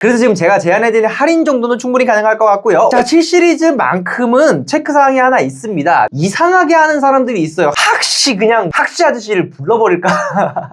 그래서 지금 제가 제안해드린 할인 정도는 충분히 가능할 것 같고요. 자, 7시리즈만큼은 체크사항이 하나 있습니다. 이상하게 하는 사람들이 있어요. 학시 그냥 학시 아저씨를 불러버릴까?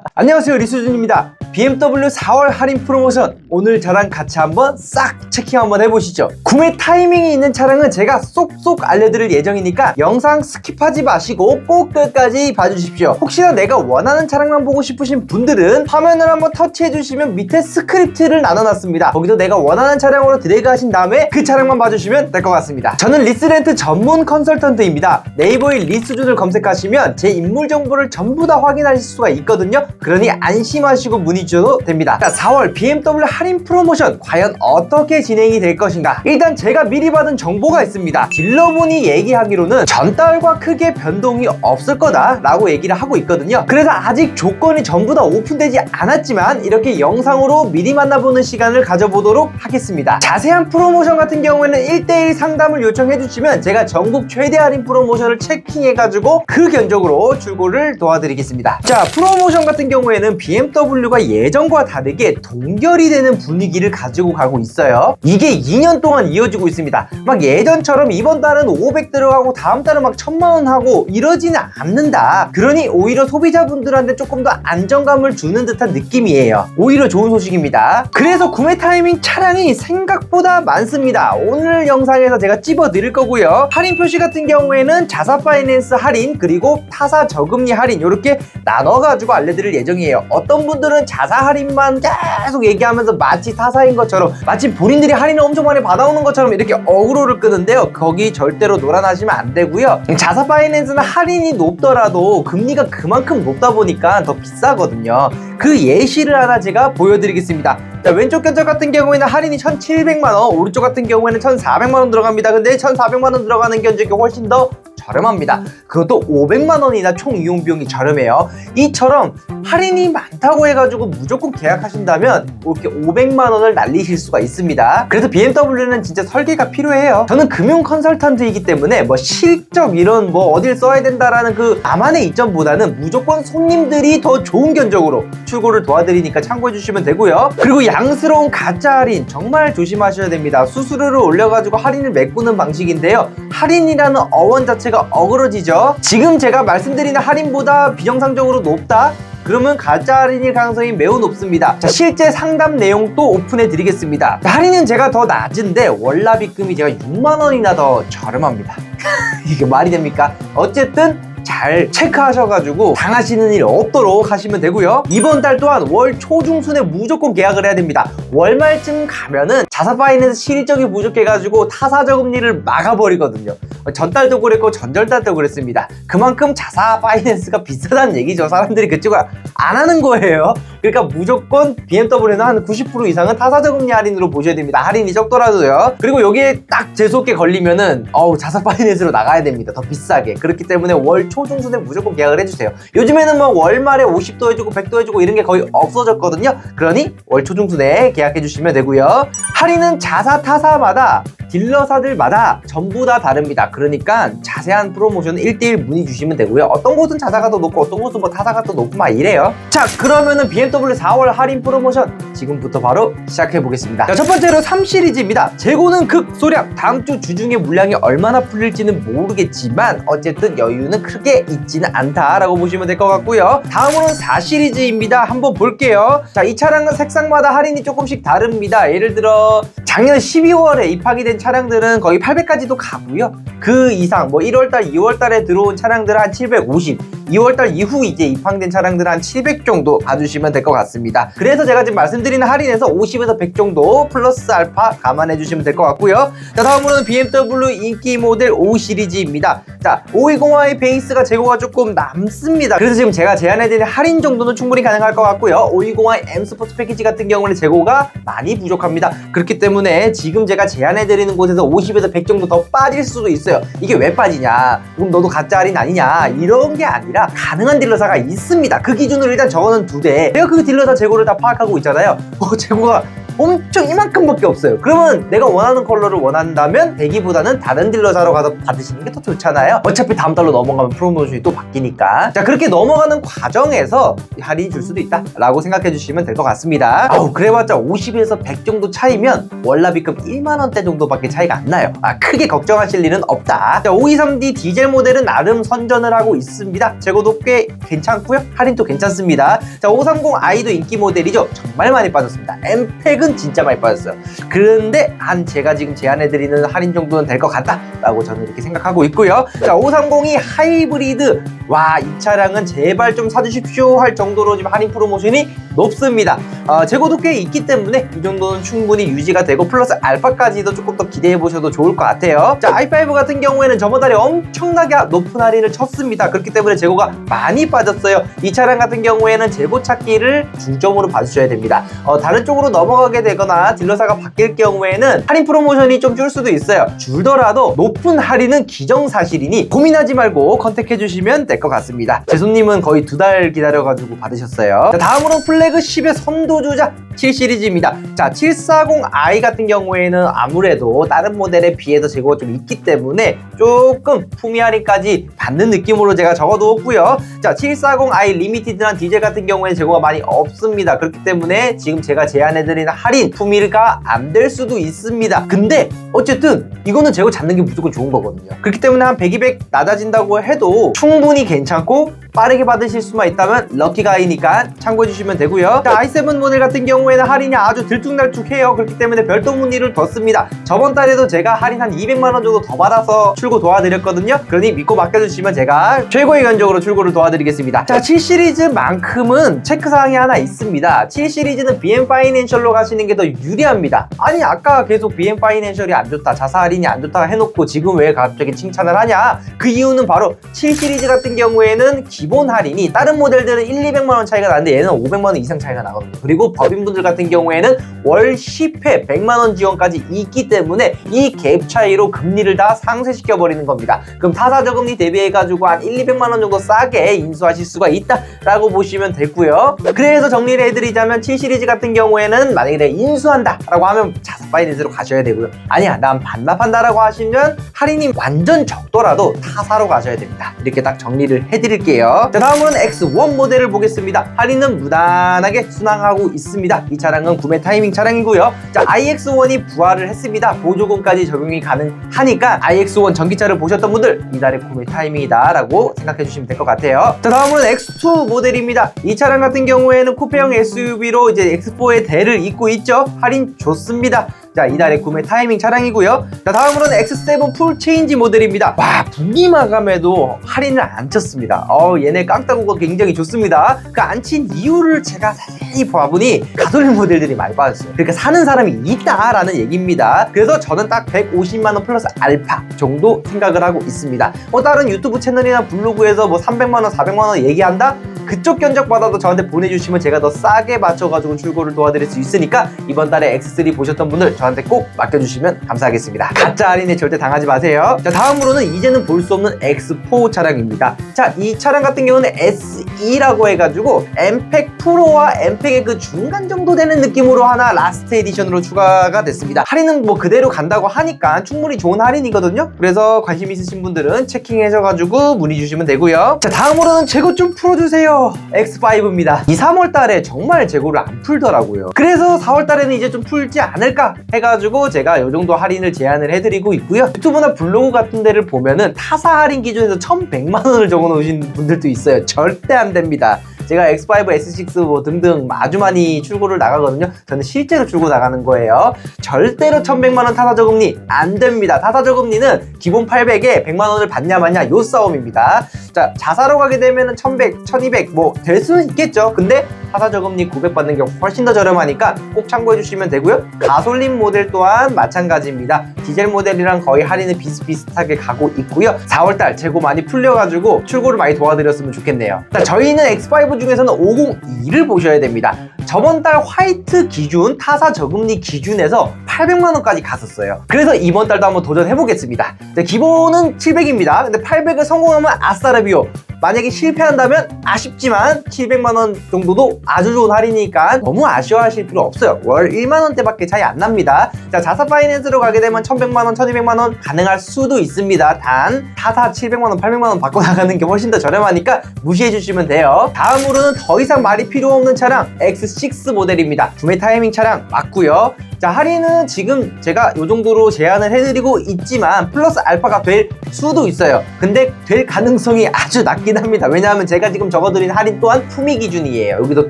안녕하세요 리수준입니다. BMW 4월 할인 프로모션 오늘 저랑 같이 한번 싹 체킹 한번 해보시죠. 구매 타이밍이 있는 차량은 제가 쏙쏙 알려드릴 예정이니까 영상 스킵하지 마시고 꼭 끝까지 봐주십시오. 혹시나 내가 원하는 차량만 보고 싶으신 분들은 화면을 한번 터치해주시면 밑에 스크립트를 나눠놨습니다. 거기도 내가 원하는 차량으로 드래그 하신 다음에 그 차량만 봐주시면 될 것 같습니다. 저는 리스렌트 전문 컨설턴트입니다. 네이버에 리스준을 검색하시면 제 인물 정보를 전부 다 확인하실 수가 있거든요. 그러니 안심하시고 문의 주셔도 됩니다. 자, 4월 BMW 할인 프로모션 과연 어떻게 진행이 될 것인가? 일단 제가 미리 받은 정보가 있습니다. 딜러분이 얘기하기로는 전달과 크게 변동이 없을 거다 라고 얘기를 하고 있거든요. 그래서 아직 조건이 전부 다 오픈되지 않았지만 이렇게 영상으로 미리 만나보는 시간을 가져 보도록 하겠습니다. 자세한 프로모션 같은 경우에는 1대1 상담을 요청해 주시면 제가 전국 최대 할인 프로모션을 체킹해 가지고 그 견적으로 출고를 도와드리겠습니다. 자, 프로모션 같은 경우에는 BMW가 예전과 다르게 동결이 되는 분위기를 가지고 가고 있어요. 이게 2년 동안 이어지고 있습니다. 막 예전처럼 이번 달은 500 들어가고 다음 달은 막 1000만원 하고 이러지는 않는다. 그러니 오히려 소비자분들한테 조금 더 안정감을 주는 듯한 느낌이에요. 오히려 좋은 소식입니다. 그래서 구매 타 이밍 차량이 생각보다 많습니다. 오늘 영상에서 제가 찝어 드릴 거고요. 할인 표시 같은 경우에는 자사 파이낸스 할인 그리고 타사 저금리 할인 이렇게 나눠가지고 알려드릴 예정이에요. 어떤 분들은 자사 할인만 계속 얘기하면서 마치 타사인 것처럼 마치 본인들이 할인을 엄청 많이 받아오는 것처럼 이렇게 어그로를 끄는데요. 거기 절대로 놀아나시면 안 되고요. 자사 파이낸스는 할인이 높더라도 금리가 그만큼 높다 보니까 더 비싸거든요. 그 예시를 하나 제가 보여드리겠습니다. 자, 왼쪽 견적 같은 경우에는 할인이 1,700만 원, 오른쪽 같은 경우에는 1,400만 원 들어갑니다. 근데 1,400만 원 들어가는 견적이 훨씬 더 저렴합니다. 그것도 500만 원이나 총 이용 비용이 저렴해요. 이처럼 할인이 많다고 해가지고 무조건 계약하신다면 이렇게 500만 원을 날리실 수가 있습니다. 그래서 BMW는 진짜 설계가 필요해요. 저는 금융 컨설턴트이기 때문에 뭐 실적 이런 뭐 어딜 써야 된다라는 그 나만의 이점보다는 무조건 손님들이 더 좋은 견적으로 출고를 도와드리니까 참고해 주시면 되고요. 그리고 양스러운 가짜 할인 정말 조심하셔야 됩니다. 수수료를 올려가지고 할인을 메꾸는 방식인데요. 할인이라는 어원 자체가 어그러지죠. 지금 제가 말씀드리는 할인보다 비정상적으로 높다? 그러면 가짜 할인일 가능성이 매우 높습니다. 자, 실제 상담 내용도 오픈해 드리겠습니다. 할인은 제가 더 낮은데 월납입금이 제가 6만 원이나 더 저렴합니다. 이게 말이 됩니까? 어쨌든 잘 체크하셔가지고 당하시는 일 없도록 하시면 되고요. 이번 달 또한 월 초중순에 무조건 계약을 해야 됩니다. 월말쯤 가면은 자사 파이낸스 실적이 부족해가지고 타사 저금리를 막아버리거든요. 전달도 그랬고 전절달도 그랬습니다. 그만큼 자사 파이낸스가 비싸다는 얘기죠. 사람들이 그쪽을 안 하는 거예요. 그러니까 무조건 BMW는 한 90% 이상은 타사 저금리 할인으로 보셔야 됩니다. 할인이 적더라도요. 그리고 여기에 딱 재수없게 걸리면은 어우 자사 파이낸스로 나가야 됩니다. 더 비싸게. 그렇기 때문에 월 초중순에 무조건 계약을 해주세요. 요즘에는 뭐 월말에 50도 해주고 100도 해주고 이런 게 거의 없어졌거든요. 그러니 월 초중순에 계약해 주시면 되고요. 할 인은 자사 타사마다 딜러사들마다 전부 다 다릅니다. 그러니까 자세한 프로모션은 1대1 문의 주시면 되고요. 어떤 곳은 자사가 더 높고 어떤 곳은 뭐 타사가 더 높고 막 이래요. 자, 그러면은 BMW 4월 할인 프로모션 지금부터 바로 시작해 보겠습니다. 자, 첫 번째로 3 시리즈입니다. 재고는 극소량. 다음 주 주중에 물량이 얼마나 풀릴지는 모르겠지만 어쨌든 여유는 크게 있지는 않다라고 보시면 될 것 같고요. 다음으로는 4 시리즈입니다. 한번 볼게요. 자, 이 차량은 색상마다 할인이 조금씩 다릅니다. 예를 들어 작년 12월에 입학이 된 차량들은 거의 800까지도 가고요. 그 이상 뭐 1월달, 2월달에 들어온 차량들은 한 750, 2월달 이후 이제 입항된 차량들은 한 700 정도 봐주시면 될 것 같습니다. 그래서 제가 지금 말씀드리는 할인에서 50에서 100 정도 플러스 알파 감안해 주시면 될 것 같고요. 자 다음으로는 BMW 인기 모델 5 시리즈입니다. 자 520i 베이스가 재고가 조금 남습니다. 그래서 지금 제가 제안해드린 할인 정도는 충분히 가능할 것 같고요. 520i M 스포츠 패키지 같은 경우는 재고가 많이 부족합니다. 그렇 기 때문에 지금 제가 제안해드리는 곳에서 50에서 100 정도 더 빠질 수도 있어요. 이게 왜 빠지냐? 그럼 너도 가짜 할인 아니냐? 이런 게 아니라 가능한 딜러사가 있습니다. 그 기준으로 일단 적어는 두 대. 내가 그 딜러사 재고를 다 파악하고 있잖아요. 어, 재고가 엄청 이만큼밖에 없어요. 그러면 내가 원하는 컬러를 원한다면 대기보다는 다른 딜러사로 가서 받으시는 게 더 좋잖아요. 어차피 다음 달로 넘어가면 프로모션이 또 바뀌니까. 자 그렇게 넘어가는 과정에서 할인이 줄 수도 있다 라고 생각해 주시면 될 것 같습니다. 아우 그래봤자 50에서 100 정도 차이면 월납입금 1만 원대 정도밖에 차이가 안 나요. 아 크게 걱정하실 일은 없다. 자 523D 디젤 모델은 나름 선전을 하고 있습니다. 재고도 꽤 괜찮고요. 할인도 괜찮습니다. 자 530i도 인기 모델이죠. 정말 많이 빠졌습니다. 엠 팩은 진짜 많이 빠졌어요. 그런데 한 제가 지금 제안해드리는 할인 정도는 될 것 같다라고 저는 이렇게 생각하고 있고요. 자 530이 하이브리드 와 이 차량은 제발 좀 사주십시오 할 정도로 지금 할인 프로모션이 높습니다. 어, 재고도 꽤 있기 때문에 이 정도는 충분히 유지가 되고 플러스 알파까지도 조금 더 기대해 보셔도 좋을 것 같아요. 자 i5 같은 경우에는 저번 달에 엄청나게 높은 할인을 쳤습니다. 그렇기 때문에 재고가 많이 빠졌어요. 이 차량 같은 경우에는 재고 찾기를 중점으로 봐주셔야 됩니다. 어, 다른 쪽으로 넘어가게 되거나 딜러사가 바뀔 경우에는 할인 프로모션이 좀 줄 수도 있어요. 줄더라도 높은 할인은 기정사실이니 고민하지 말고 컨택해 주시면 될 것 같습니다. 제 손님은 거의 두 달 기다려가지고 받으셨어요. 자, 다음으로는 플래그 10의 선도주자 7 시리즈입니다. 자, 740i 같은 경우에는 아무래도 다른 모델에 비해서 재고가 좀 있기 때문에 조금 품위 할인까지 받는 느낌으로 제가 적어두었고요. 자, 740i 리미티드란 디젤 같은 경우에는 재고가 많이 없습니다. 그렇기 때문에 지금 제가 제안해드리는 할인 품위가 안 될 수도 있습니다. 근데 어쨌든 이거는 재고 잡는 게 무조건 좋은 거거든요. 그렇기 때문에 한 100, 200 낮아진다고 해도 충분히 괜찮고 빠르게 받으실 수만 있다면 럭키가이니까 참고해 주시면 되고요. 자, i7 모델 같은 경우에는 할인이 아주 들쭉날쭉해요. 그렇기 때문에 별도 문의를 뒀습니다. 저번 달에도 제가 할인 한 200만 원 정도 더 받아서 출고 도와드렸거든요. 그러니 믿고 맡겨주시면 제가 최고의 견적으로 출고를 도와드리겠습니다. 자, 7 시리즈만큼은 체크사항이 하나 있습니다. 7 시리즈는 BM 파이낸셜로 가시는 게 더 유리합니다. 아니 아까 계속 BM 파이낸셜이 안 좋다, 자사 할인이 안 좋다 해놓고 지금 왜 갑자기 칭찬을 하냐? 그 이유는 바로 7 시리즈 같은 경우에는 기본 할인이 다른 모델들은 1, 200만 원 차이가 나는데 얘는 500만 원 이상 차이가 나거든요. 그리고 법인분들 같은 경우에는 월 10회 100만 원 지원까지 있기 때문에 이 갭 차이로 금리를 다 상쇄시켜 버리는 겁니다. 그럼 타사 저금리 대비해 가지고 한 1, 200만 원 정도 싸게 인수하실 수가 있다라고 보시면 되고요. 그래서 정리를 해드리자면 7 시리즈 같은 경우에는 만약에 내가 인수한다라고 하면 자사 파이낸스로 가셔야 되고요. 아니야 난 반납한다라고 하시면 할인이 완전 적더라도 타사로 가셔야 됩니다. 이렇게 딱 정리를 해드릴게요. 자 다음으로는 X1 모델을 보겠습니다. 할인은 무난하게 순항하고 있습니다. 이 차량은 구매 타이밍 차량이고요. 자 iX1이 부활을 했습니다. 보조금까지 적용이 가능하니까 iX1 전기차를 보셨던 분들 이달의 구매 타이밍이다 라고 생각해 주시면 될 것 같아요. 자 다음으로는 X2 모델입니다. 이 차량 같은 경우에는 쿠페형 SUV로 이제 X4의 대를 잇고 있죠. 할인 좋습니다. 자, 이달의 구매 타이밍 차량이고요. 자, 다음으로는 X7 풀 체인지 모델입니다. 와, 분기 마감에도 할인을 안 쳤습니다. 어, 얘네 깡따구가 굉장히 좋습니다. 그 안 친 이유를 제가 자세히 봐보니 가솔린 모델들이 많이 빠졌어요. 그러니까 사는 사람이 있다라는 얘기입니다. 그래서 저는 딱 150만 원 플러스 알파 정도 생각을 하고 있습니다. 뭐 다른 유튜브 채널이나 블로그에서 뭐 300만 원, 400만 원 얘기한다? 그쪽 견적 받아도 저한테 보내주시면 제가 더 싸게 맞춰가지고 출고를 도와드릴 수 있으니까 이번 달에 X3 보셨던 분들 저한테 꼭 맡겨주시면 감사하겠습니다. 가짜 할인에 절대 당하지 마세요. 자 다음으로는 이제는 볼 수 없는 X4 차량입니다. 자 이 차량 같은 경우는 SE라고 해가지고 엠팩 프로와 엠팩의 그 중간 정도 되는 느낌으로 하나 라스트 에디션으로 추가가 됐습니다. 할인은 뭐 그대로 간다고 하니까 충분히 좋은 할인이거든요. 그래서 관심 있으신 분들은 체킹하셔가지고 문의 주시면 되고요. 자 다음으로는 재고 좀 풀어주세요. X5입니다. 2, 3월 달에 정말 재고를 안 풀더라고요. 그래서 4월 달에는 이제 좀 풀지 않을까 해가지고 제가 이 정도 할인을 제안을 해드리고 있고요. 유튜브나 블로그 같은 데를 보면은 타사 할인 기준에서 1,100만 원을 적어 놓으신 분들도 있어요. 절대 안 됩니다. 제가 X5, S6 뭐 등등 아주 많이 출고를 나가거든요. 저는 실제로 출고 나가는 거예요. 절대로 1100만원 타사저금리 안 됩니다. 타사저금리는 기본 800에 100만원을 받냐 마냐 요 싸움입니다. 자, 자사로 가게 되면 1100, 1200 뭐 될 수는 있겠죠. 근데 타사 저금리 900 받는 게 훨씬 더 저렴하니까 꼭 참고해 주시면 되고요. 가솔린 모델 또한 마찬가지입니다. 디젤 모델이랑 거의 할인을 비슷비슷하게 가고 있고요. 4월달 재고 많이 풀려가지고 출고를 많이 도와드렸으면 좋겠네요. 자, 저희는 X5 중에서는 502를 보셔야 됩니다. 저번 달 화이트 기준 타사 저금리 기준에서 800만 원까지 갔었어요. 그래서 이번 달도 한번 도전해 보겠습니다. 기본은 700입니다. 근데 800을 성공하면 아싸라비오 만약에 실패한다면 아쉽지만 700만 원 정도도 아주 좋은 할인이니까 너무 아쉬워하실 필요 없어요. 월 1만 원대밖에 차이 안 납니다. 자, 자사 파이낸스로 가게 되면 1100만 원, 1200만 원 가능할 수도 있습니다. 단, 타사 700만 원, 800만 원 받고 나가는 게 훨씬 더 저렴하니까 무시해 주시면 돼요. 다음으로는 더 이상 말이 필요 없는 차량 X6 모델입니다. 구매 타이밍 차량 맞고요. 자, 할인은 지금 제가 이 정도로 제안을 해드리고 있지만 플러스 알파가 될 수도 있어요. 근데 될 가능성이 아주 낮긴 합니다. 왜냐하면 제가 지금 적어드린 할인 또한 품위 기준이에요. 여기서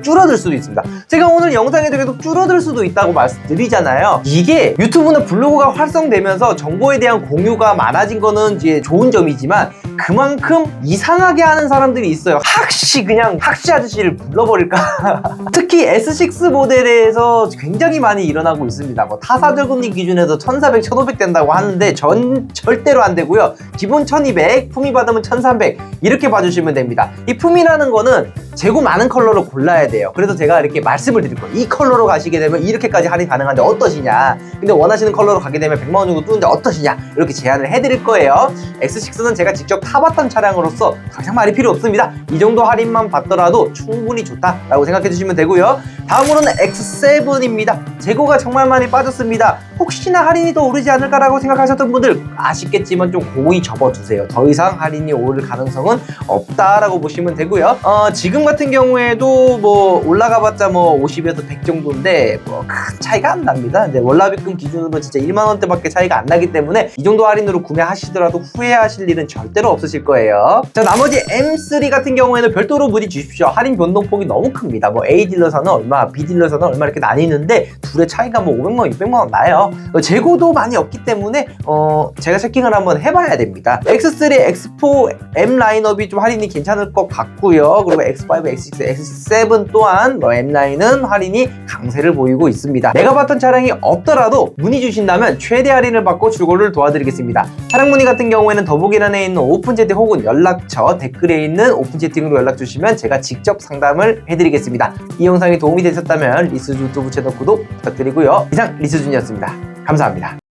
줄어들 수도 있습니다. 제가 오늘 영상에도 계속 줄어들 수도 있다고 말씀드리잖아요. 이게 유튜브나 블로그가 활성되면서 정보에 대한 공유가 많아진 거는 이제 좋은 점이지만 그만큼 이상하게 하는 사람들이 있어요. 학시 그냥 학시 아저씨를 불러버릴까? 특히 S6 모델에서 굉장히 많이 일어나고 있습니다. 뭐 타사 절금리 기준에서 1400, 1500 된다고 하는데 전 절대로 안 되고요. 기본 1200, 품위 받으면 1300 이렇게 봐주시면 됩니다. 이 품위라는 거는 재고 많은 컬러를 골라야 돼요. 그래서 제가 이렇게 말씀을 드릴 거예요. 이 컬러로 가시게 되면 이렇게까지 할인 가능한데 어떠시냐? 근데 원하시는 컬러로 가게 되면 100만 원 정도 뜨는데 어떠시냐? 이렇게 제안을 해드릴 거예요. X6는 제가 직접 타봤던 차량으로서 가장 말이 필요 없습니다. 이 정도 할인만 받더라도 충분히 좋다라고 생각해 주시면 되고요. 다음으로는 X7입니다. 재고가 정말 많이 빠졌습니다. 혹시나 할인이 더 오르지 않을까라고 생각하셨던 분들 아쉽겠지만 좀 고이 접어두세요. 더 이상 할인이 오를 가능성은 없다라고 보시면 되고요. 어, 지금 같은 경우에도 뭐 올라가봤자 뭐 50에서 100 정도인데 뭐 큰 차이가 안 납니다. 근데 월납입금 기준으로 진짜 1만 원대밖에 차이가 안 나기 때문에 이 정도 할인으로 구매하시더라도 후회하실 일은 절대로 없으실 거예요. 자 나머지 M3 같은 경우에는 별도로 문의 주십시오. 할인 변동폭이 너무 큽니다. 뭐 A 딜러사는 얼마, B 딜러사는 얼마 이렇게 나뉘는데 둘의 차이가 뭐 500만 원, 600만 원 나요. 어, 재고도 많이 없기 때문에 어, 제가 체킹을 한번 해봐야 됩니다. X3, X4, M 라인업이 좀 할인이 괜찮을 것 같고요. 그리고 X5, X6, X7 또한 뭐 M9은 할인이 강세를 보이고 있습니다. 내가 봤던 차량이 없더라도 문의 주신다면 최대 할인을 받고 출고를 도와드리겠습니다. 차량 문의 같은 경우에는 더보기란에 있는 오픈 채팅 혹은 연락처 댓글에 있는 오픈 채팅으로 연락 주시면 제가 직접 상담을 해드리겠습니다. 이 영상이 도움이 되셨다면 리스즈 유튜브 채널 구독 부탁드리고요. 이상 리스준이었습니다. 감사합니다.